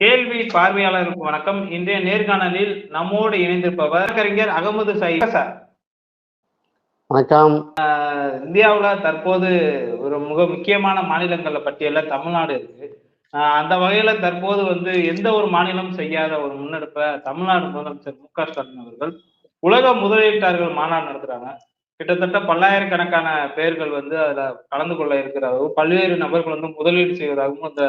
கேள்வி பார்வையாளருக்கு வணக்கம். இன்றைய நேர்காணலில் நம்மோடு இணைந்திருப்பவர் வழக்கறிஞர் அகமது சயீத். சார். வணக்கம். இந்தியாவுல தற்போது ஒரு மிக முக்கியமான மாநிலங்கள பட்டியல்ல தமிழ்நாடு இருக்கு. அந்த வகையில தற்போது வந்து எந்த ஒரு மாநிலம் செய்யாத ஒரு முன்னெடுப்பை தமிழ்நாடு முதலமைச்சர் மு க ஸ்டாலின் அவர்கள் உலக முதலீட்டாளர்கள் மாநாடு நடத்துறாங்க. கிட்டத்தட்ட பல்லாயிரக்கணக்கான பேர்கள் வந்து அதுல கலந்து கொள்ள இருக்கிறதாகவும் பல்வேறு நபர்கள் வந்து முதலீடு செய்வதாகவும் அந்த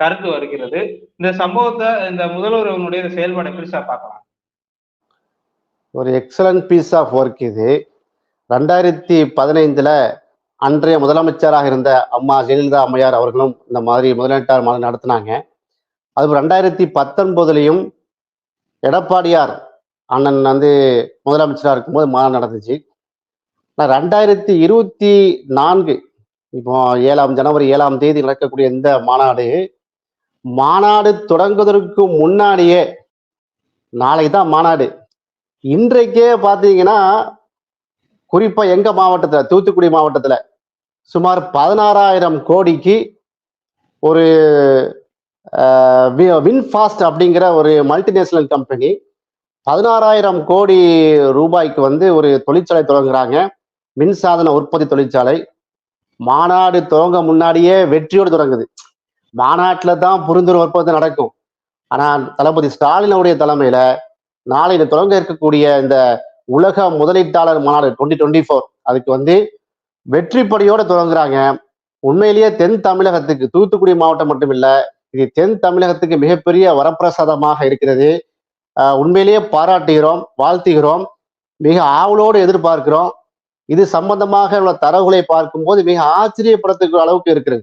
கருத்து வருகிறது. இந்த சம்பவத்தை இந்த முதல்வர் அவனுடைய செயல்பாடு எப்படி சார் பார்க்கலாம்? ஒரு எக்ஸலன்ட் பீஸ் ஆஃப் ஒர்க் இது. ரெண்டாயிரத்தி பதினைந்துல அன்றைய முதலமைச்சராக இருந்த அம்மா ஜெயலலிதா அம்மையார் அவர்களும் இந்த மாதிரி முதலீட்டார் மாநாடு நடத்தினாங்க. அது ரெண்டாயிரத்தி பத்தொன்பதுலையும் எடப்பாடியார் அண்ணன் வந்து முதலமைச்சராக இருக்கும்போது மாநாடு நடந்துச்சு. ஆனால் ரெண்டாயிரத்தி இருபத்தி நான்கு இப்போ ஏழாம் ஜனவரி ஏழாம் தேதி நடக்கக்கூடிய இந்த மாநாடு மாநாடு தொடங்குவதற்கு முன்னாடியே நாளைக்கு தான் மாநாடு. இன்றைக்கே பார்த்தீங்கன்னா குறிப்பா எங்க மாவட்டத்துல தூத்துக்குடி மாவட்டத்துல சுமார் பதினாறாயிரம் கோடிக்கு ஒரு வின்ஃபாஸ்ட் அப்படிங்கிற ஒரு மல்டிநேஷனல் கம்பெனி பதினாறாயிரம் கோடி ரூபாய்க்கு வந்து ஒரு தொழிற்சாலை தொடங்குறாங்க. மின்சாதன உற்பத்தி தொழிற்சாலை. மாநாடு துவங்க முன்னாடியே வெற்றியோடு தொடங்குது. மாநாட்டில் தான் புரிந்துணர்வு ஒப்பந்தம் நடக்கும். ஆனால் தளபதி ஸ்டாலினுடைய தலைமையில நாளை தொடங்க இருக்கக்கூடிய இந்த உலக முதலீட்டாளர் மாநாடு டுவெண்ட்டி டுவெண்ட்டி ஃபோர் அதுக்கு வந்து வெற்றிப்படியோட தொடங்குறாங்க. உண்மையிலேயே தென் தமிழகத்துக்கு தூத்துக்குடி மாவட்டம் மட்டுமில்ல இது தென் தமிழகத்துக்கு மிகப்பெரிய வரப்பிரசாதமாக இருக்கிறது. உண்மையிலேயே பாராட்டுகிறோம் வாழ்த்துகிறோம் மிக ஆவலோடு எதிர்பார்க்கிறோம். இது சம்பந்தமாக உள்ள தரவுகளை பார்க்கும்போது மிக ஆச்சரியப்படுத்துகிற அளவுக்கு இருக்கிறது.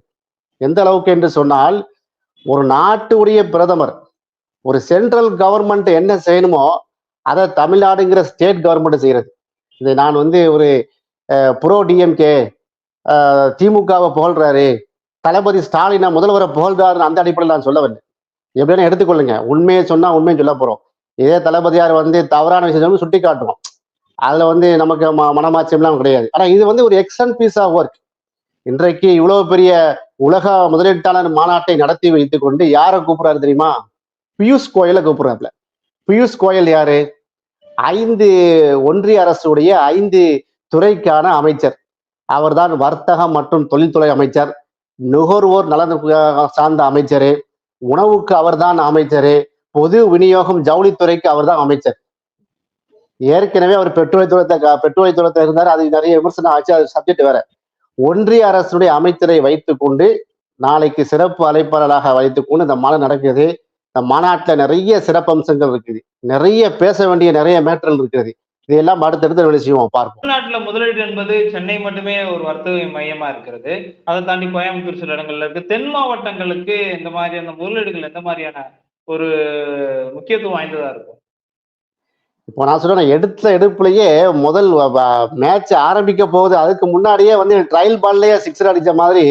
எந்த அளவுக்கு என்று சொன்னால் ஒரு நாட்டுடைய பிரதமர் ஒரு சென்ட்ரல் கவர்மெண்ட் என்ன செய்யணுமோ அதை தமிழ்நாடுங்கிற ஸ்டேட் கவர்மெண்ட் செய்கிறது இது நான் வந்து ஒரு புரோ டிஎம்கே திமுகவை புகழ்றாரு தளபதி ஸ்டாலினை முதல்வரை புகழ்றாருன்னு அந்த அடிப்படையில் நான் சொல்ல வரல எப்படின்னு எடுத்துக்கொள்ளுங்க. உண்மையை சொன்னால் உண்மையை சொல்ல போகிறோம் இதே தளபதியார் வந்து தவறான விஷயம் சுட்டி காட்டுவோம். அதில் வந்து நமக்கு ம மனமாச்சம்லாம் கிடையாது. ஆனால் இது வந்து ஒரு எக்ஸன் பீஸ் ஆஃப் ஒர்க் இன்றைக்கு இவ்வளோ பெரிய உலக முதலீட்டாளர் மாநாட்டை நடத்தி வைத்துக் கொண்டு யாரை கூப்பிடுறாரு தெரியுமா? பியூஷ் கோயலை கூப்பிடுறாருல பியூஷ் கோயல் யாரு? ஐந்து ஒன்றிய அரசுடைய ஐந்து துறைக்கான அமைச்சர். அவர்தான் வர்த்தகம் மற்றும் தொழில்துறை அமைச்சர். நுகர்வோர் நலன் சார்ந்த அமைச்சரு. உணவுக்கு அவர்தான் அமைச்சரு. பொது விநியோகம் ஜவுளித்துறைக்கு அவர்தான் அமைச்சர். ஏற்கனவே அவர் பெட்ரோலியத்துறை பெட்ரோலியத்துறை இருந்தார். அது நிறைய விமர்சனம் ஆச்சு. அது சப்ஜெக்ட் வேற. ஒன்றிய அரசுடைய அமைச்சரை வைத்துக்கொண்டு நாளைக்கு சிறப்பு அழைப்பாளராக வைத்துக்கொண்டு இந்த மாநாடு நடக்குது இந்த மாநாட்டில் நிறைய சிறப்பம்சங்கள் இருக்குது. நிறைய பேச வேண்டிய நிறைய மேட்டர்கள் இருக்கிறது இதெல்லாம் அடுத்தடுத்து வேலை செய்வோம் பார்ப்போம். தமிழ்நாட்டில் முதலீடு என்பது சென்னை மட்டுமே ஒரு வர்த்தக மையமா இருக்கிறது. அதை தாண்டி கோயம்புத்தூர் சில இடங்கள்ல இருக்கு. தென் மாவட்டங்களுக்கு இந்த மாதிரியான முதலீடுகள் எந்த மாதிரியான ஒரு முக்கியத்துவம் வாய்ந்ததா இருக்கும்? இப்போ நான் சொல்றேன் எடுத்த எடுப்புலயே முதல் மேட்ச் ஆரம்பிக்க போகுது அதுக்கு முன்னாடியே வந்து ட்ரையல் பால்லயே சிக்ஸர் அடிச்ச மாதிரி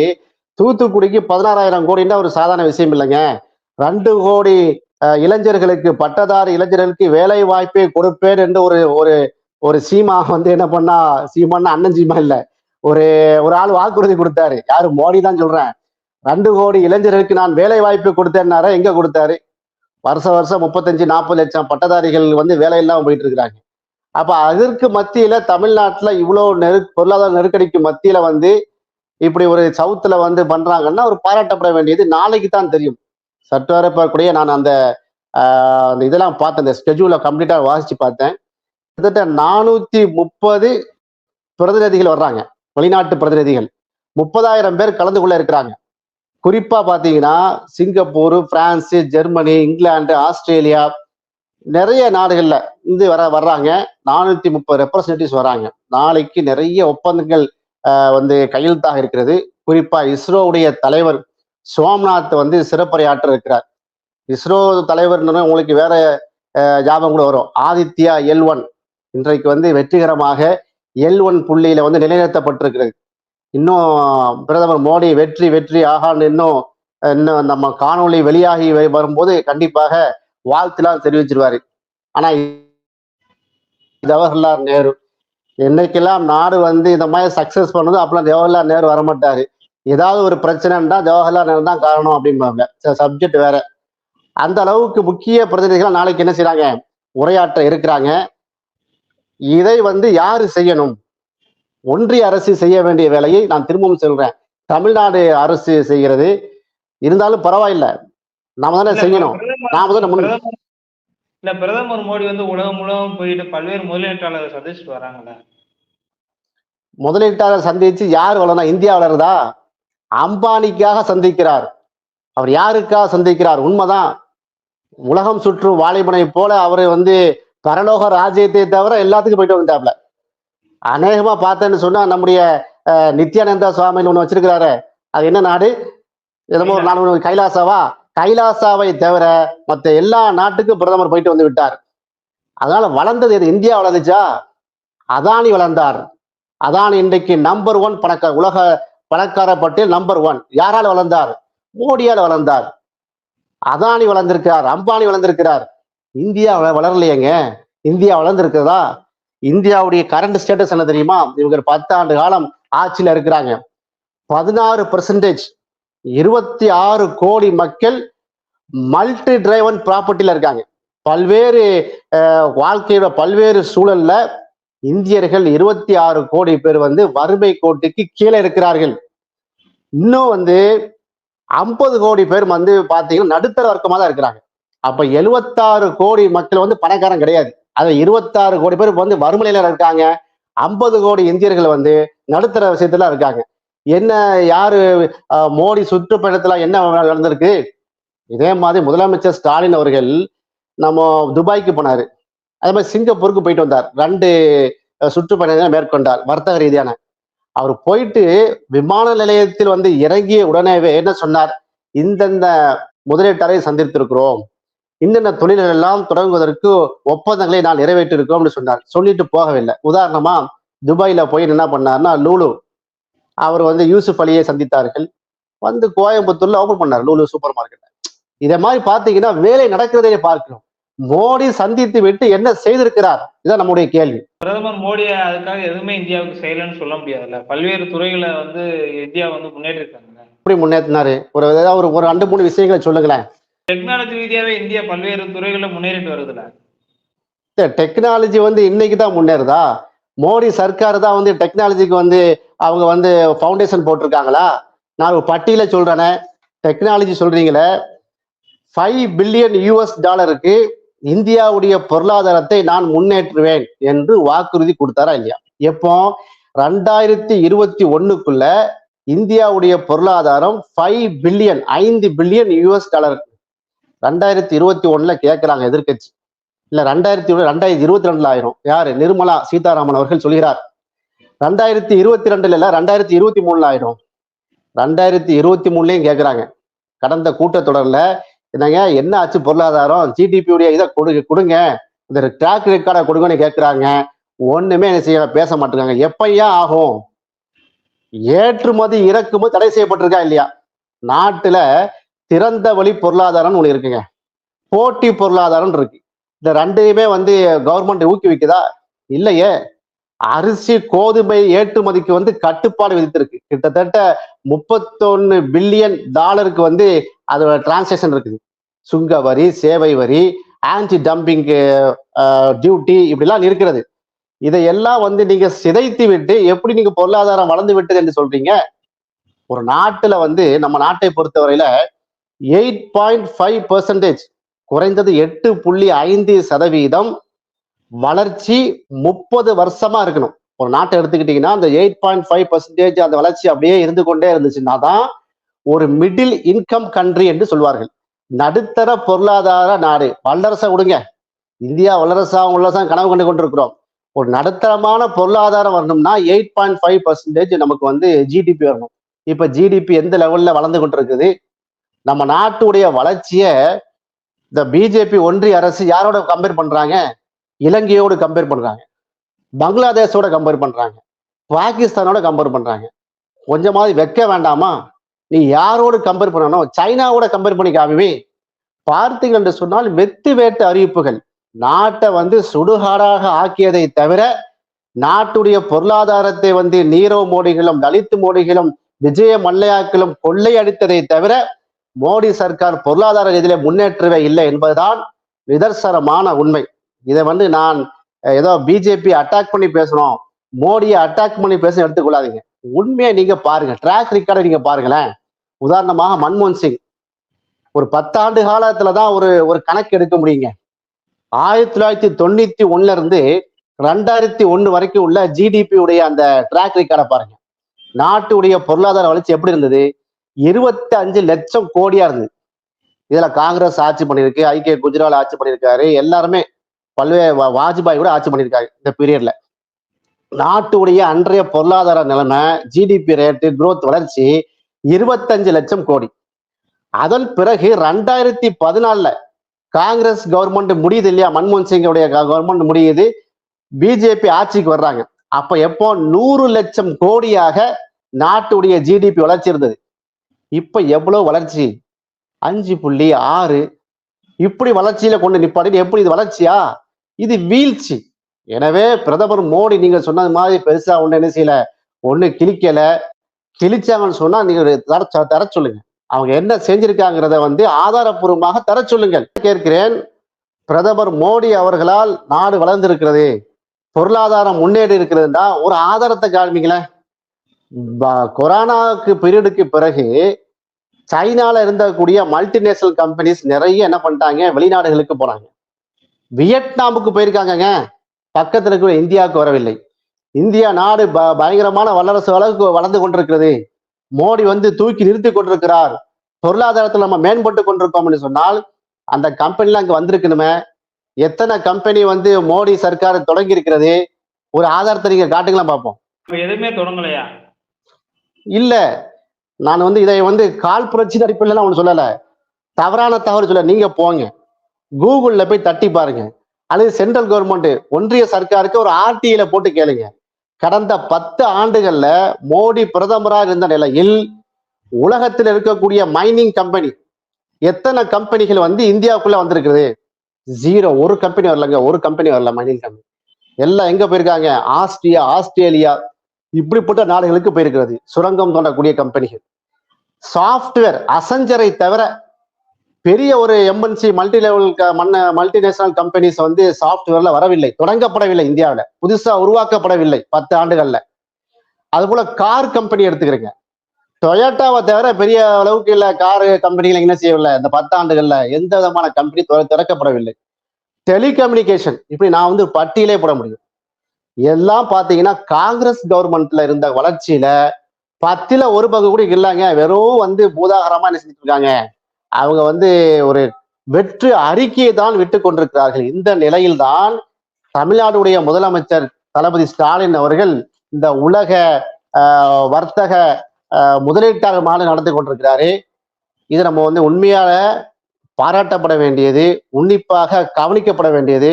தூத்துக்குடிக்கு பதினாறாயிரம் கோடின்னா ஒரு சாதாரண விஷயம் இல்லைங்க. ரெண்டு கோடி இளைஞர்களுக்கு பட்டதாரி இளைஞர்களுக்கு வேலை வாய்ப்பை கொடுப்பேன் என்று ஒரு ஒரு ஒரு சீமா வந்து என்ன பண்ணா சீமான்னா அண்ணன் சீமா இல்லை. ஒரு ஒரு ஆள் வாக்குறுதி கொடுத்தாரு. யாரு? மோடி தான் சொல்றேன். ரெண்டு கோடி இளைஞர்களுக்கு நான் வேலை வாய்ப்பு கொடுத்தேன்னார எங்க கொடுத்தாரு? வருஷம் வருஷம் முப்பத்தஞ்சு நாற்பது லட்சம் பட்டதாரிகள் வந்து வேலை இல்லாமல் போயிட்டு இருக்கிறாங்க அப்போ அதற்கு மத்தியில் தமிழ்நாட்டில் இவ்வளோ நெரு பொருளாதார நெருக்கடிக்கு மத்தியில் வந்து இப்படி ஒரு சவுத்தில் வந்து பண்ணுறாங்கன்னா ஒரு பாராட்டப்பட வேண்டியது நாளைக்கு தான் தெரியும். சற்று வரை நான் அந்த அந்த இதெல்லாம் பார்த்தேன். இந்த ஸ்கெட்யூலை கம்ப்ளீட்டாக வாசித்து பார்த்தேன். கிட்டத்தட்ட நானூற்றி முப்பது பிரதிநிதிகள் வர்றாங்க. வெளிநாட்டு பிரதிநிதிகள். முப்பதாயிரம் பேர் கலந்து கொள்ள இருக்கிறாங்க. குறிப்பா பாத்தீங்கன்னா Singapore France Germany England Australia நிறைய நாடுகள்ல இருந்து வர வர்றாங்க. நானூத்தி முப்பது ரெப்ரசன்டேட்டிவ்ஸ் வராங்க நாளைக்கு நிறைய ஒப்பந்தங்கள் வந்து கையெழுத்தாக இருக்கிறது. குறிப்பா இஸ்ரோவுடைய தலைவர் சோம்நாத் வந்து சிறப்புரையாற்ற இருக்கிறார். இஸ்ரோ தலைவர்னு உங்களுக்கு வேற ஜாபம் கூட வரும். ஆதித்யா எல் ஒன் இன்றைக்கு வந்து வெற்றிகரமாக எல் ஒன் புள்ளியில வந்து நிலைநிறுத்தப்பட்டிருக்கிறது. இன்னும் பிரதமர் மோடி வெற்றி வெற்றி ஆகான்னு இன்னும் இன்னும் நம்ம காணொளி வெளியாகி வரும்போது கண்டிப்பாக வாழ்த்துலாம் தெரிவிச்சிருவாரு. ஆனா ஜவஹர்லால் நேரு என்னைக்கெல்லாம் நாடு வந்து இந்த மாதிரி சக்சஸ் பண்ணுதோ அப்பெல்லாம் ஜவஹர்லால் நேரு வரமாட்டாரு. ஏதாவது ஒரு பிரச்சனைன்னா ஜவஹர்லால் நேரு தான் காரணம் அப்படிம்பாங்க. சப்ஜெக்ட் வேற. அந்த அளவுக்கு முக்கிய பிரதிநிதிகள் நாளைக்கு என்ன செய்யறாங்க உரையாற்ற இருக்கிறாங்க. இதை வந்து யாரு செய்யணும்? ஒன்றிய அரசு செய்ய வேண்டிய வேலையை நான் திரும்பவும் சொல்றேன். தமிழ்நாடு அரசு செய்கிறது. இருந்தாலும் பரவாயில்ல. நாம தானே செய்யணும். நாம தானே முன் பிரதமர் இல்ல பிரதமர் மோடி வந்து உலகம் முழுவதும் போயிட்டு பல்வேறு முதலீட்டாளரை சந்திச்சுட்டு வராங்கல்ல. முதலீட்டாளர் சந்திச்சு யார் வளரணும் இந்தியா வளருதா? அம்பானிக்காக சந்திக்கிறார். அவர் யாருக்காக சந்திக்கிறார்? உண்மைதான். உலகம் சுற்றும் வாலிபனை போல அவர் வந்து பரலோக ராஜ்யத்தை தவிர எல்லாத்துக்கும் போயிட்டு வந்துட்டாப்ல. அநேகமா பார்த்தேன்னு சொன்னா நம்முடைய நித்யானந்தா சுவாமின்னு ஒண்ணு வச்சிருக்கிறாரு. அது என்ன நாடு? என்னமோ ஒரு நாடு கைலாசாவா? கைலாசாவை தவிர மத்த எல்லா நாட்டுக்கும் பிரதமர் போயிட்டு வந்து விட்டார். அதனால வளர்ந்தது எது? இந்தியா வளர்ந்துச்சா? அதானி வளர்ந்தார். அதானி இன்றைக்கு நம்பர் ஒன் பணக்கார உலக பணக்கார பட்டியல் நம்பர் ஒன் யாரால் வளர்ந்தார்? மோடியால் வளர்ந்தார். அதானி வளர்ந்திருக்கிறார் அம்பானி வளர்ந்திருக்கிறார். இந்தியா வள- வளரலையேங்க. இந்தியா வளர்ந்திருக்கிறதா? இந்தியாவுடைய கரண்ட் ஸ்டேட்டஸ் என்ன தெரியுமா? இவங்க பத்து ஆண்டு காலம் ஆட்சியில இருக்கிறாங்க. பதினாறு பெர்சன்டேஜ் இருபத்தி ஆறு கோடி மக்கள் மல்டி டிரைவன் ப்ராப்பர்ட்டியில் இருக்காங்க. பல்வேறு வாழ்க்கையோட பல்வேறு சூழல்ல இந்தியர்கள் இருபத்தி ஆறு கோடி பேர் வந்து வறுமை கோட்டுக்கு கீழே இருக்கிறார்கள். இன்னும் வந்து ஐம்பது கோடி பேர் வந்து பார்த்தீங்கன்னா நடுத்தர வர்க்கமாக தான் இருக்கிறாங்க. அப்ப எழுவத்தாறு கோடி மக்கள் வந்து பணக்காரன் கிடையாது. அதை இருபத்தாறு கோடி பேர் வந்து வறுமலையில இருக்காங்க. ஐம்பது கோடி இந்தியர்கள் வந்து நடுத்தர விஷயத்துல இருக்காங்க. என்ன யாரு மோடி சுற்றுப்பயணத்துல என்ன நடந்திருக்கு? இதே மாதிரி முதலமைச்சர் ஸ்டாலின் அவர்கள் நம்ம துபாய்க்கு போனாரு. அதே மாதிரி சிங்கப்பூருக்கு போயிட்டு வந்தார். ரெண்டு சுற்றுப்பயணங்களை மேற்கொண்டார் வர்த்தக ரீதியான. அவர் போயிட்டு விமான நிலையத்தில் வந்து இறங்கிய உடனேவே என்ன சொன்னார்? இந்தந்த முதலீட்டாரை சந்தித்திருக்கிறோம். இன்னென்ன தொழில்கள் எல்லாம் தொடங்குவதற்கு ஒப்பந்தங்களை நான் நிறைவேற்றிருக்கிறோம்னு சொன்னார். சொல்லிட்டு போகவில்லை. உதாரணமா துபாயில போய் என்ன பண்ணார்னா லூலு. அவர் வந்து யூசுப் அலியை சந்தித்தார்கள். வந்து கோயம்புத்தூர்ல ஓபன் பண்ணார் லூலு சூப்பர் மார்க்கெட் இதை மாதிரி பாத்தீங்கன்னா வேலை நடக்கிறதை பார்க்கிறோம். மோடி சந்தித்து விட்டு என்ன செய்திருக்கிறார்? இதான் நம்முடைய கேள்வி. பிரதமர் மோடி அதுக்காக எதுவுமே இந்தியாவுக்கு செய்யலைன்னு சொல்ல முடியாதுல்ல. பல்வேறு துறைகளை வந்து இந்தியா வந்து முன்னேறி இருக்காங்க எப்படி முன்னேற்றினாரு? ஒரு ஏதாவது ஒரு ஒரு ரெண்டு மூணு விஷயங்களை சொல்லுங்களேன். டெக்னாலஜி ரீதியாவே இந்தியா பல்வேறு துறைகளில் முன்னேறிட்டு வருதுல. டெக்னாலஜி வந்து இன்னைக்கு தான் முன்னேறுதா? மோடி சர்க்கார் தான் வந்து டெக்னாலஜிக்கு வந்து அவங்க வந்து ஃபவுண்டேஷன் போட்டிருக்காங்களா? நான் ஒரு பட்டியல சொல்றேனே. டெக்னாலஜி சொல்றீங்களே. ஃபைவ் பில்லியன் யூஎஸ் டாலருக்கு இந்தியாவுடைய பொருளாதாரத்தை நான் முன்னேற்றுவேன் என்று வாக்குறுதி கொடுத்தாரா இல்லையா? எப்போ? ரெண்டாயிரத்தி இருபத்தி ஒண்ணுக்குள்ள இந்தியாவுடைய பொருளாதாரம் ஃபைவ் பில்லியன் ஐந்து பில்லியன் யூஎஸ் டாலர் ரெண்டாயிரத்தி இருபத்தி ஒண்ணுல கேட்கிறாங்க எதிர்க்கட்சி. இல்ல ரெண்டாயிரத்தி ரெண்டாயிரத்தி இருபத்தி ரெண்டுல ஆயிரும். யாரு? நிர்மலா சீதாராமன் அவர்கள் சொல்கிறார். ரெண்டாயிரத்தி இருபத்தி ரெண்டுல இல்ல ரெண்டாயிரத்தி இருபத்தி மூணுல ஆயிரும். ரெண்டாயிரத்தி இருபத்தி மூணுலயும் கேட்கிறாங்க கடந்த கூட்டத்தொடர்ல என்னங்க என்ன ஆச்சு பொருளாதாரம்? ஜிடிபி உடைய இதை கொடுங்க கொடுங்க. இந்த ட்ராக் ரெக்கார்டை கொடுங்கன்னு கேட்கிறாங்க ஒண்ணுமே என்ன செய்ய பேச மாட்டேங்காங்க எப்பையா ஆகும்? ஏற்றுமதி இறக்குமதி தடை செய்யப்பட்டிருக்கா இல்லையா? நாட்டுல திறந்த வழி பொருளாதாரம்னு ஒன்று இருக்குங்க. போட்டி பொருளாதாரம் இருக்கு. இந்த ரெண்டையுமே வந்து கவர்மெண்ட் ஊக்குவிக்குதா? இல்லையே. அரிசி கோதுமை ஏற்றுமதிக்கு வந்து கட்டுப்பாடு விதித்திருக்கு. கிட்டத்தட்ட முப்பத்தொன்னு பில்லியன் டாலருக்கு வந்து அதோட டிரான்சாக்ஷன் இருக்குது. சுங்க வரி சேவை வரி ஆன்டி டம்பிங் டியூட்டி இப்படிலாம் இருக்கிறது. இதையெல்லாம் வந்து நீங்க சிதைத்து விட்டு எப்படி நீங்க பொருளாதாரம் வளர்ந்து விட்டது என்று சொல்றீங்க? ஒரு நாட்டுல வந்து நம்ம நாட்டை பொறுத்தவரையில எயிட் பாயிண்ட் ஃபைவ் பர்சன்டேஜ் குறைந்தது எட்டு புள்ளி ஐந்து சதவீதம் வளர்ச்சி முப்பது வருஷமா இருக்கணும். ஒரு நாட்டை எடுத்துக்கிட்டீங்கன்னா அந்த எயிட் பாயிண்ட் ஃபைவ் பர்சன்டேஜ் அந்த வளர்ச்சி அப்படியே இருந்து கொண்டே இருந்துச்சுன்னா தான் ஒரு மிடில் இன்கம் கண்ட்ரி என்று சொல்வார்கள். நடுத்தர பொருளாதார நாடு. வல்லரசை விடுங்க. இந்தியா வல்லரசா வல்லரசா கனவு கண்டு கொண்டிருக்கிறோம். ஒரு நடுத்தரமான பொருளாதாரம் வரணும்னா எயிட் பாயிண்ட் ஃபைவ் பர்சன்டேஜ் நமக்கு வந்து ஜிடிபி வரணும். இப்போ ஜிடிபி எந்த லெவலில் வளர்ந்து கொண்டிருக்குது? நம்ம நாட்டுடைய வளர்ச்சியை இந்த பிஜேபி ஒன்றிய அரசு யாரோட கம்பேர் பண்றாங்க? இலங்கையோடு கம்பேர் பண்றாங்க. பங்களாதேஷோட கம்பேர் பண்றாங்க. பாகிஸ்தானோட கம்பேர் பண்றாங்க. கொஞ்சமாவது வைக்க வேண்டாமா? நீ யாரோடு கம்பேர் பண்ணணும் சைனாவோட கம்பேர் பண்ணி காமிவே பார்த்தீங்க என்று சொன்னால் வெத்து வேட்டு அறிவிப்புகள். நாட்டை வந்து சுடுகாடாக ஆக்கியதை தவிர நாட்டுடைய பொருளாதாரத்தை வந்து நீரவ் மோடிகளும் தலித் மோடிகளும் விஜய மல்லையாக்களும் கொள்ளையடித்ததை தவிர மோடி சர்க்கார் பொருளாதார ரீதியில முன்னேற்றவே இல்லை என்பதுதான் நிதர்சனமான உண்மை. இதை வந்து நான் ஏதோ பிஜேபி அட்டாக் பண்ணி பேசணும் மோடியை அட்டாக் பண்ணி பேச எடுத்துக்கொள்ளாதீங்க. உண்மையை நீங்க பாருங்க ட்ராக் ரெக்கார்டை நீங்க பாருங்களேன். உதாரணமாக மன்மோகன் சிங். ஒரு பத்தாண்டு காலத்துல தான் ஒரு ஒரு கணக்கு எடுக்க முடியுங்க. ஆயிரத்தி தொள்ளாயிரத்தி தொண்ணூத்தி ஒண்ணுல இருந்து ரெண்டாயிரத்தி ஒண்ணு வரைக்கும் உள்ள ஜிடிபி உடைய அந்த ட்ராக் ரெக்கார்டை பாருங்க. நாட்டுடைய பொருளாதார வளர்ச்சி எப்படி இருந்தது? இருபத்தி அஞ்சு லட்சம் கோடியா இருந்தது. இதுல காங்கிரஸ் ஆட்சி பண்ணியிருக்கு ஐக்கிய குஜரால் ஆட்சி பண்ணியிருக்காரு எல்லாருமே பல்வேறு வாஜ்பாய் கூட ஆட்சி பண்ணியிருக்காரு இந்த பீரியட்ல. நாட்டுடைய அன்றைய பொருளாதார நிலைமை ஜிடிபி ரேட்டு குரோத் வளர்ச்சி இருபத்தஞ்சு லட்சம் கோடி. அதன் பிறகு ரெண்டாயிரத்தி பதினாலுல காங்கிரஸ் கவர்மெண்ட் முடியுது இல்லையா? மன்மோகன் சிங்குடைய கவர்மெண்ட் முடியுது பிஜேபி ஆட்சிக்கு வர்றாங்க. அப்ப எப்போ நூறு லட்சம் கோடியாக நாட்டுடைய ஜிடிபி வளர்ச்சி இருந்தது? இப்ப எவ்வளவு வளர்ச்சி? அஞ்சு புள்ளி ஆறு. இப்படி வளர்ச்சியில கொண்டு நிப்பாட்டி எப்படி இது வளர்ச்சியா? இது வீழ்ச்சி. எனவே பிரதமர் மோடி நீங்க சொன்னது மாதிரி பெருசா ஒண்ணு என்ன செய்யல? ஒண்ணு கிழிக்கல. கிழிச்சாங்கன்னு சொன்னா நீங்க தர சொ- தர சொல்லுங்க. அவங்க என்ன செஞ்சிருக்காங்கிறத வந்து ஆதாரப்பூர்வமாக தர சொல்லுங்கள். கேட்கிறேன். பிரதமர் மோடி அவர்களால் நாடு வளர்ந்திருக்கிறது. பொருளாதாரம் முன்னேறி இருக்கிறதுனா ஒரு ஆதாரத்தை காண்பிங்களேன் கொரோனாவுக்கு பீரியடுக்கு பிறகு சைனால இருந்தக்கூடிய மல்டிநேஷனல் கம்பெனிஸ் நிறைய என்ன பண்ணிட்டாங்க? வெளிநாடுகளுக்கு போனாங்க வியட்நாமுக்கு போயிருக்காங்கங்க. பக்கத்துல இருக்கிற இந்தியாவுக்கு வரவில்லை. இந்தியா நாடு ப- பயங்கரமான வல்லரசு அளவுக்கு வளர்ந்து கொண்டிருக்கிறது. மோடி வந்து தூக்கி நிறுத்தி கொண்டிருக்கிறார். பொருளாதாரத்தில் நம்ம மேம்பட்டு கொண்டிருக்கோம்னு சொன்னால் அந்த கம்பெனிலாம் அங்கே வந்திருக்கணுமே. எத்தனை கம்பெனி வந்து மோடி சர்க்கார் தொடங்கி இருக்கிறது ஒரு ஆதாரத்தை நீங்க காட்டுங்களா பார்ப்போம் எதுவுமே தொடங்கலையா? இல்ல. நான் வந்து இதை வந்து கால் புரட்சி அடிப்படையில் ஒன்று சொல்லல. தவறான தவறு சொல்ல நீங்க போங்க. கூகுள்ல போய் தட்டி பாருங்க. அல்லது சென்ட்ரல் கவர்மெண்ட் ஒன்றிய சர்க்காருக்கு ஒரு ஆர்டிஐல போட்டு கேளுங்க. கடந்த பத்து ஆண்டுகள்ல மோடி பிரதமராக இருந்த நிலையில் உலகத்தில் இருக்கக்கூடிய மைனிங் கம்பெனி எத்தனை கம்பெனிகள் வந்து இந்தியாவுக்குள்ள வந்திருக்குது? ஜீரோ. ஒரு கம்பெனி வரலங்க. ஒரு கம்பெனி வரல மைனிங் கம்பெனி. எல்லாம் எங்க போயிருக்காங்க? ஆஸ்திரியா ஆஸ்திரேலியா இப்படிப்பட்ட நாடுகளுக்கு போயிருக்கிறது. சுரங்கம் தோண்டக்கூடிய கம்பெனிகள். சாஃப்ட்வேர் அசஞ்சரை தவிர பெரிய ஒரு எம்என்சி மல்டி லெவல் மன்ன மல்டிநேஷனல் கம்பெனிஸ் வந்து சாஃப்ட்வேர்ல வரவில்லை. தொடங்கப்படவில்லை இந்தியாவில். புதுசா உருவாக்கப்படவில்லை பத்து ஆண்டுகள்ல. அதுபோல கார் கம்பெனி எடுத்துக்கிறீங்க. டொயோட்டாவை தவிர பெரிய அளவுக்கு இல்ல கார் கம்பெனிகள் என்ன செய்யவில்லை. இந்த பத்தாண்டுகள்ல எந்த விதமான கம்பெனி திறக்கப்படவில்லை. டெலிகம்யூனிகேஷன் இப்படி நான் வந்து பட்டியலே போட முடியும். எல்லாம் பாத்தீங்கன்னா காங்கிரஸ் கவர்மெண்ட்ல இருந்த வளர்ச்சியில பத்துல ஒரு பங்கு கூட இல்லைங்க. வெறும் வந்து பூதாகரமா என்ன செஞ்சுட்டு இருக்காங்க? அவங்க வந்து ஒரு வெற்று அறிக்கையை தான் விட்டு கொண்டிருக்கிறார்கள். இந்த நிலையில்தான் தமிழ்நாடுடைய முதலமைச்சர் தளபதி ஸ்டாலின் அவர்கள் இந்த உலக வர்த்தக முதலீட்டாளர் மாநாடு நடத்தி கொண்டிருக்கிறாரு. இது நம்ம வந்து உண்மையால பாராட்டப்பட வேண்டியது உன்னிப்பாக கவனிக்கப்பட வேண்டியது.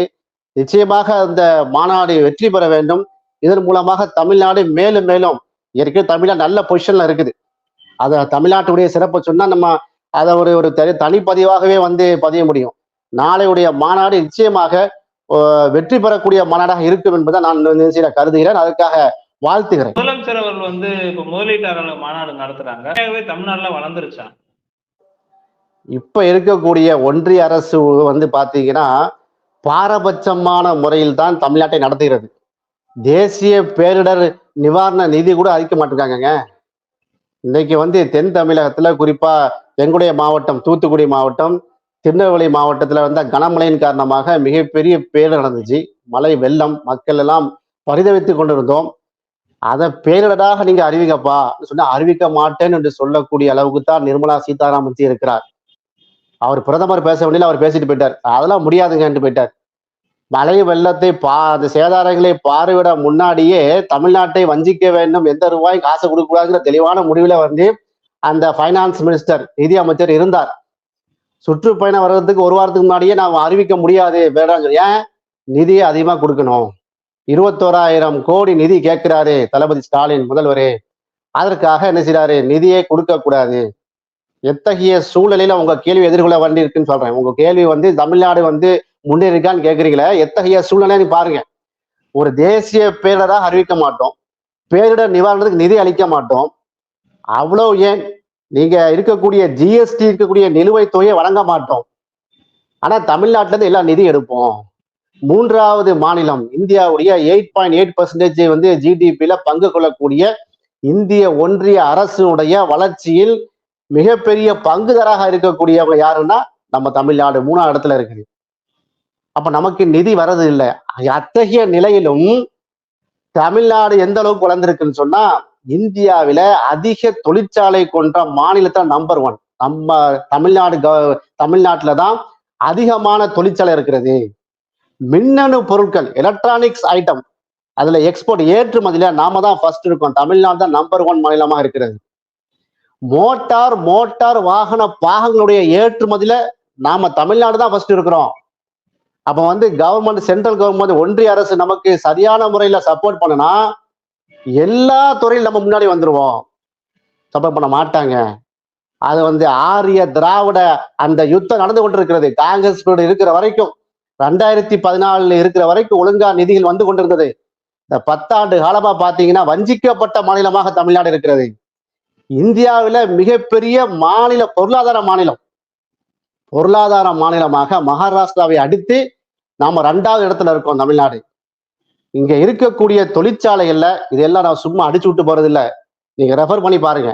நிச்சயமாக அந்த மாநாடு வெற்றி பெற வேண்டும். இதன் மூலமாக தமிழ்நாடு மேலும் மேலும் ஏற்கனவே தமிழ்நாடு நல்ல பொசிஷன்ல இருக்குது. அத தமிழ்நாட்டுடைய சிறப்பை சொன்னா நம்ம அதை ஒரு ஒரு தனி தனிப்பதிவாகவே வந்து பதிய முடியும். நாளையுடைய மாநாடு நிச்சயமாக வெற்றி பெறக்கூடிய மாநாடாக இருக்கும் என்பதை நான் நிச்சயம் கருதுகிறேன். அதற்காக வாழ்த்துகிறேன். முதலமைச்சர் அவர்கள் வந்து இப்ப முதலீட்டாளர்கள் மாநாடு நடத்துறாங்க. தமிழ்நாடுல வளர்ந்துருச்சா? இப்ப இருக்கக்கூடிய ஒன்றிய அரசு வந்து பாத்தீங்கன்னா பாரபட்சமான முறையில் தான் தமிழ்நாட்டை நடத்துகிறது. தேசிய பேரிடர் நிவாரண நிதி கூட அளிக்க மாட்டிருக்காங்கங்க. இன்னைக்கு வந்து தென் தமிழகத்துல குறிப்பா எங்களுடைய மாவட்டம் தூத்துக்குடி மாவட்டம் திருநெல்வேலி மாவட்டத்துல வந்த கனமழையின் காரணமாக மிகப்பெரிய பேரிடர் நடந்துச்சு. மழை வெள்ளம் மக்கள் எல்லாம் பரிதவித்து கொண்டிருந்தோம். அதை பேரிடராக நீங்க அறிவிக்கப்பா சொன்னா அறிவிக்க மாட்டேன் என்று சொல்லக்கூடிய அளவுக்கு தான் நிர்மலா சீதாராமன் இருக்கிறார். அவர் பிரதமர் பேச வேண்டிய அவர் பேசிட்டு போயிட்டார். அதெல்லாம் முடியாதுங்கன்ட்டு போயிட்டார். மழை வெள்ளத்தை பா அந்த சேதாரங்களை பார்வையிட முன்னாடியே தமிழ்நாட்டை வஞ்சிக்க வேண்டும் எந்த ரூபாயும் காசு கொடுக்கக்கூடாதுங்கிற தெளிவான முடிவில் வந்து அந்த ஃபைனான்ஸ் மினிஸ்டர் நிதி அமைச்சர் இருந்தார். சுற்றுப்பயணம் வர்றதுக்கு ஒரு வாரத்துக்கு முன்னாடியே நாம் அறிவிக்க முடியாது வேண்டாம் ஏன்? நிதியை அதிகமா கொடுக்கணும். இருபத்தோராயிரம் கோடி நிதி கேட்கிறாரு தளபதி ஸ்டாலின் முதல்வரே. அதற்காக என்ன செய்றாரு? நிதியை கொடுக்க கூடாது எத்தகைய சூழ்நிலையில உங்க கேள்வி எதிர்கொள்ள வேண்டியிருக்குன்னு சொல்றேன். உங்க கேள்வி வந்து தமிழ்நாடு வந்து முன்னேறிக்கான்னு கேட்குறீங்களே எத்தகைய சூழ்நிலை நீ பாருங்க. ஒரு தேசிய பேரிடராக அறிவிக்க மாட்டோம். பேரிடர் நிவாரணத்துக்கு நிதி அளிக்க மாட்டோம். அவ்வளோ ஏன்? நீங்க இருக்கக்கூடிய ஜிஎஸ்டி இருக்கக்கூடிய நிலுவைத் தொகையை வழங்க மாட்டோம். ஆனா தமிழ்நாட்டிலேருந்து எல்லா நிதி எடுப்போம். மூன்றாவது மாநிலம் இந்தியாவுடைய எயிட் பாயிண்ட் எயிட் பர்சன்டேஜ் வந்து ஜிடிபியில பங்கு கொள்ளக்கூடிய இந்திய ஒன்றிய அரசுடைய வளர்ச்சியில் மிகப்பெரிய பங்குதராக இருக்கக்கூடியவங்க யாருன்னா நம்ம தமிழ்நாடு மூணாவது இடத்துல இருக்குது. அப்ப நமக்கு நிதி வர்றது இல்லை. அத்தகைய நிலையிலும் தமிழ்நாடு எந்த அளவுக்கு வளர்ந்துருக்குன்னு சொன்னா இந்தியாவில அதிக தொழிற்சாலை கொண்ட மாநிலத்துல நம்பர் ஒன் நம்ம தமிழ்நாடு க தமிழ்நாட்டுல தான் அதிகமான தொழிற்சாலை இருக்கிறது. மின்னணு பொருட்கள் எலக்ட்ரானிக்ஸ் ஐட்டம் அதுல எக்ஸ்போர்ட் ஏற்றுமதியில நாம தான் ஃபர்ஸ்ட் இருக்கோம். தமிழ்நாடு தான் நம்பர் ஒன் மாநிலமா இருக்கிறது. மோட்டார் மோட்டார் வாகன பாகங்களுடைய ஏற்றுமதியில நாம தமிழ்நாடு தான் ஃபர்ஸ்ட் இருக்கிறோம். அப்ப வந்து கவர்மெண்ட் சென்ட்ரல் கவர்மெண்ட் ஒன்றிய அரசு நமக்கு சரியான முறையில சப்போர்ட் பண்ணனா எல்லா துறையிலும் நம்ம முன்னாடி வந்துருவோம். சப்போர்ட் பண்ண மாட்டாங்க. அது வந்து ஆரிய திராவிட அந்த யுத்தம் நடந்து கொண்டிருக்கிறது. காங்கிரஸ் இருக்கிற வரைக்கும் ரெண்டாயிரத்தி பதினாலுல இருக்கிற வரைக்கும் ஒழுங்கா நிதிகள் வந்து கொண்டிருந்தது. இந்த பத்தாண்டு காலமா பாத்தீங்கன்னா வஞ்சிக்கப்பட்ட மாநிலமாக தமிழ்நாடு இருக்கிறது. இந்தியாவில மிகப்பெரிய மாநில பொருளாதார மாநிலம். பொருளாதார மாநிலமாக மகாராஷ்டிராவை அடுத்து நாம ரெண்டாவது இடத்துல இருக்கோம் தமிழ்நாடு. இங்க இருக்கக்கூடிய தொழிற்சாலைகள்ல இதெல்லாம் நான் சும்மா அடிச்சு விட்டு போறது இல்ல நீங்க ரெஃபர் பண்ணி பாருங்க.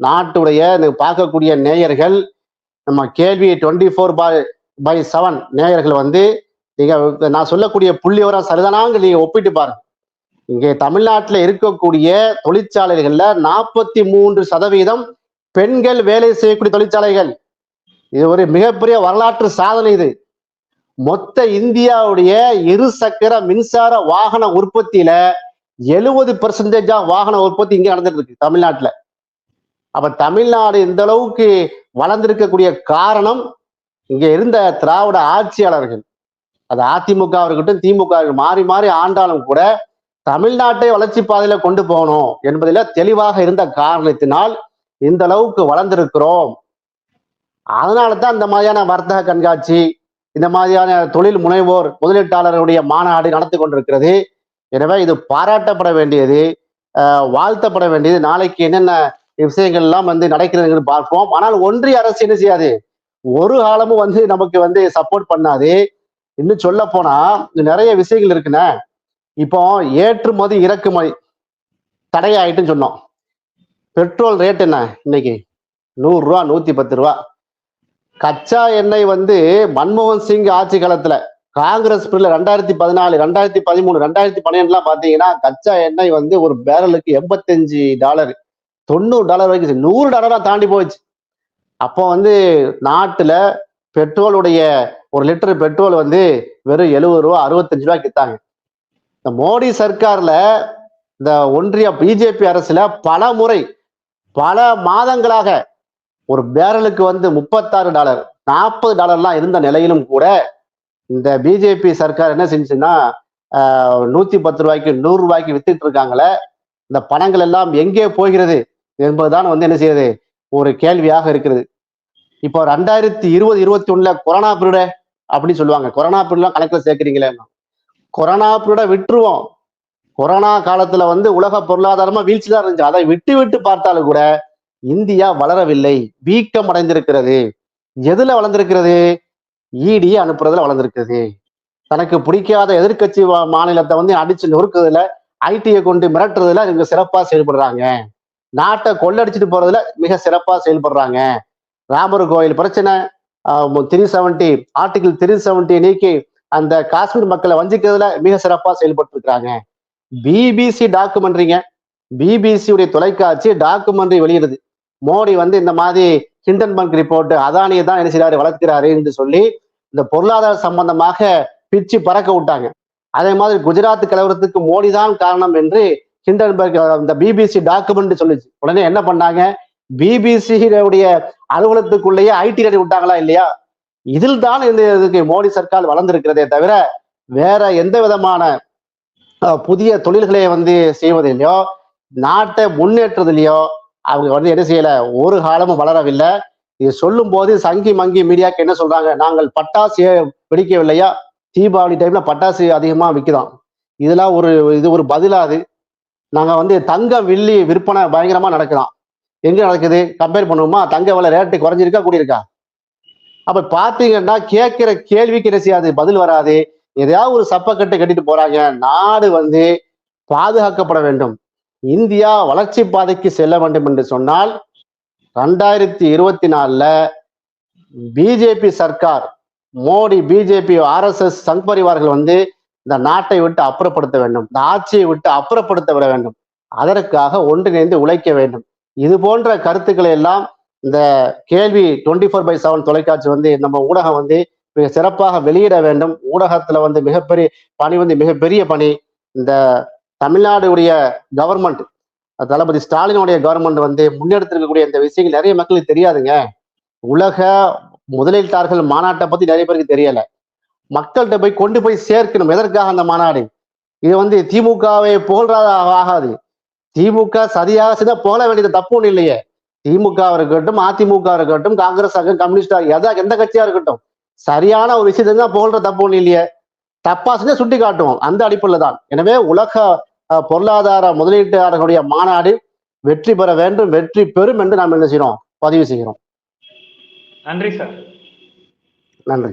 நாட்டுடைய பார்க்கக்கூடிய நேயர்கள் நம்ம கேள்வி twenty four by by seven நேயர்கள் வந்து நீங்க நான் சொல்லக்கூடிய புள்ளி வர சரிதானாங்க நீங்க ஒப்பிட்டு பாருங்க. இங்கே தமிழ்நாட்டில் இருக்கக்கூடிய தொழிற்சாலைகள்ல நாற்பத்தி மூன்று சதவீதம் பெண்கள் வேலை செய்யக்கூடிய தொழிற்சாலைகள். இது ஒரு மிகப்பெரிய வரலாற்று சாதனை இது. மொத்த இந்தியாவுடைய இருசக்கர மின்சார வாகன உற்பத்தியில எழுபது பெர்சன்டேஜா வாகன உற்பத்தி இங்கே நடந்துட்டு இருக்கு தமிழ்நாட்டில். அப்ப தமிழ்நாடு இந்த அளவுக்கு வளர்ந்திருக்கக்கூடிய காரணம் இங்க இருந்த திராவிட ஆட்சியாளர்கள். அது அதிமுக இருக்கட்டும் திமுக மாறி மாறி ஆண்டாலும் கூட தமிழ்நாட்டை வளர்ச்சி பாதையில கொண்டு போகணும் என்பதில தெளிவாக இருந்த காரணத்தினால் இந்த அளவுக்கு வளர்ந்திருக்கிறோம். அதனால தான் இந்த மாதிரியான வர்த்தக கண்காட்சி இந்த மாதிரியான தொழில் முனைவோர் முதலீட்டாளர்களுடைய மாநாடு நடத்தி கொண்டிருக்கிறது. எனவே இது பாராட்டப்பட வேண்டியது வாழ்த்தப்பட வேண்டியது. நாளைக்கு என்னென்ன விஷயங்கள் எல்லாம் வந்து நடக்கிறதுங்கிறது பார்ப்போம். ஆனால் ஒன்றிய அரசு என்ன செய்யாது? ஒரு காலமும் வந்து நமக்கு வந்து சப்போர்ட் பண்ணாது. இன்னும் சொல்ல போனா நிறைய விஷயங்கள் இருக்குண்ணே. இப்போ ஏற்றுமதி இறக்குமதி தடையாயிட்டுன்னு சொன்னோம். பெட்ரோல் ரேட் என்ன இன்னைக்கு? நூறுரூவா நூற்றி பத்து ரூபா கச்சா எண்ணெய் வந்து மன்மோகன் சிங் ஆட்சி காலத்துல காங்கிரஸ் பிரிவில் ரெண்டாயிரத்தி பதினாலு ரெண்டாயிரத்தி பதிமூணு ரெண்டாயிரத்தி பன்னெண்டுலாம் பார்த்தீங்கன்னா கச்சா எண்ணெய் வந்து ஒரு பேரலுக்கு எண்பத்தஞ்சு டாலர். தொண்ணூறு டாலர் வரைக்கும் நூறு டாலராக தாண்டி போச்சு அப்போ வந்து நாட்டில் பெட்ரோலுடைய ஒரு லிட்டர் பெட்ரோல் வந்து வெறும் எழுபது ரூபா அறுபத்தஞ்சு ரூபாய்க்கு வித்தாங்க. இந்த மோடி சர்க்கார்ல இந்த ஒன்றிய பிஜேபி அரசுல பல முறை பல மாதங்களாக ஒரு பேரலுக்கு வந்து முப்பத்தாறு டாலர் நாற்பது டாலர்லாம் இருந்த நிலையிலும் கூட இந்த பிஜேபி சர்க்கார் என்ன செஞ்சுன்னா நூத்தி பத்து ரூபாய்க்கு நூறு ரூபாய்க்கு வித்துட்டு இருக்காங்களே இந்த பணங்கள் எல்லாம் எங்கே போகிறது என்பதுதான் வந்து என்ன செய்யுது? ஒரு கேள்வியாக இருக்கிறது. இப்போ ரெண்டாயிரத்தி இருபது இருபத்தி ஒண்ணுல கொரோனா பீரியட அப்படின்னு சொல்லுவாங்க. கொரோனா பீரியட்லாம் கணக்குல சேர்க்கிறீங்களே கொரோனா கூட விட்டுருவோம். கொரோனா காலத்துல வந்து உலக பொருளாதாரமா வீழ்ச்சி தான் இருந்துச்சு. அதை விட்டு விட்டு பார்த்தாலும் கூட இந்தியா வளரவில்லை. வீக்கம் அடைந்திருக்கிறது. எதுல வளர்ந்திருக்கிறது? இடி அனுப்புறதுல வளர்ந்திருக்கிறது. தனக்கு பிடிக்காத எதிர்க்கட்சி மாநிலத்தை வந்து அடிச்சு நொறுக்குறதுல ஐடியை கொண்டு மிரட்டுறதுல இவங்க சிறப்பா செயல்படுறாங்க. நாட்டை கொள்ளடிச்சிட்டு போறதுல மிக சிறப்பா செயல்படுறாங்க. ராமர் கோயில் பிரச்சனை three seventy article three seventy நீக்கி அந்த காஷ்மீர் மக்களை வஞ்சிக்கிறதுல மிக சிறப்பாக செயல்பட்டு இருக்கிறாங்க பிபிசி டாக்குமெண்ட்ரிங்க பிபிசியுடைய தொலைக்காட்சி டாக்குமெண்ட்ரி வெளியிடுது. மோடி வந்து இந்த மாதிரி ஹிண்டன்பர்க் ரிப்போர்ட் அதானியை தான் என்ன செய்றாரு வளர்க்கிறாரு என்று சொல்லி இந்த பொருளாதார சம்பந்தமாக பிச்சு பறக்க விட்டாங்க. அதே மாதிரி குஜராத் கலவரத்துக்கு மோடி தான் காரணம் என்று ஹிண்டன்பர்க் இந்த பிபிசி டாக்குமெண்ட் சொல்லிச்சு. உடனே என்ன பண்ணாங்க? பிபிசியுடைய அலுவலகத்துக்குள்ளேயே ஐடி ரெடி விட்டாங்களா இல்லையா? இதில் தான் இந்த இதுக்கு மோடி சர்க்கார் வளர்ந்திருக்கிறதே தவிர வேற எந்த விதமான புதிய தொழில்களை வந்து செய்வதில்லையோ நாட்டை முன்னேற்றதுலையோ அவங்க வந்து என்ன செய்யல? ஒரு காலமும் வளரவில்லை. இது சொல்லும் போது சங்கி மங்கி மீடியாக்கு என்ன சொல்றாங்க? நாங்கள் பட்டாசு வெடிக்கவில்லையா? தீபாவளி டைம்ல பட்டாசு அதிகமா விற்கிறோம் இதெல்லாம் ஒரு இது ஒரு பதிலாது நாங்க வந்து தங்கம் வில்லி விற்பனை பயங்கரமா நடக்கலாம் எங்க நடக்குது? கம்பேர் பண்ணுவோமா? தங்க விலை ரேட்டு குறைஞ்சிருக்கா? கூடியிருக்கா? அப்ப பாத்தீங்கன்னா கேட்கிற கேள்விக்கு என்ன செய்யாது? பதில் வராது. எதையாவது ஒரு சப்பக்கட்டை கட்டிட்டு போறாங்க. நாடு வந்து பாதுகாக்கப்பட வேண்டும். இந்தியா வளர்ச்சி பாதைக்கு செல்ல வேண்டும் என்று சொன்னால் ரெண்டாயிரத்தி இருபத்தி நாலுல பிஜேபி சர்க்கார் மோடி பிஜேபி ஆர்எஸ்எஸ் சங் பரிவார்கள் வந்து இந்த நாட்டை விட்டு அப்புறப்படுத்த வேண்டும். இந்த ஆட்சியை விட்டு அப்புறப்படுத்த விட வேண்டும். அதற்காக ஒன்றிணைந்து உழைக்க வேண்டும். இது போன்ற கருத்துக்களை எல்லாம் இந்த கேள்வி டுவெண்ட்டி ஃபோர் பை செவன் தொலைக்காட்சி வந்து நம்ம ஊடகம் வந்து மிக சிறப்பாக வெளியிட வேண்டும். ஊடகத்துல வந்து மிகப்பெரிய பணி வந்து மிகப்பெரிய பணி. இந்த தமிழ்நாடுடைய கவர்மெண்ட் தளபதி ஸ்டாலினுடைய கவர்மெண்ட் வந்து முன்னெடுத்திருக்கக்கூடிய இந்த விஷயங்கள் நிறைய மக்களுக்கு தெரியாதுங்க. உலக முதலீட்டாளர்கள் மாநாட்டை பத்தி நிறைய பேருக்கு தெரியல. மக்கள்கிட்ட போய் கொண்டு போய் சேர்க்கணும். எதற்காக அந்த மாநாடு? இது வந்து திமுகவை புகழ்றதாக ஆகாது. திமுக சரியாக செய்த புகழ வேண்டியது தப்பு ஒன்றும் இல்லையே. திமுக இருக்கட்டும் அதிமுக இருக்கட்டும் காங்கிரஸ் ஆகட்டும் கம்யூனிஸ்டா எதா எந்த கட்சியா இருக்கட்டும் சரியான ஒரு விஷயத்தை தான் புகழ்ற தப்பு ஒன்றும் இல்லையே. தப்பா செஞ்சா சுட்டி காட்டுவோம். அந்த அடிப்படையில் தான். எனவே உலக பொருளாதார முதலீட்டாளர்களுடைய மாநாடு வெற்றி பெற வேண்டும் வெற்றி பெறும் என்று நாம் என்ன செய்யறோம் பதிவு செய்கிறோம். நன்றி சார். நன்றி.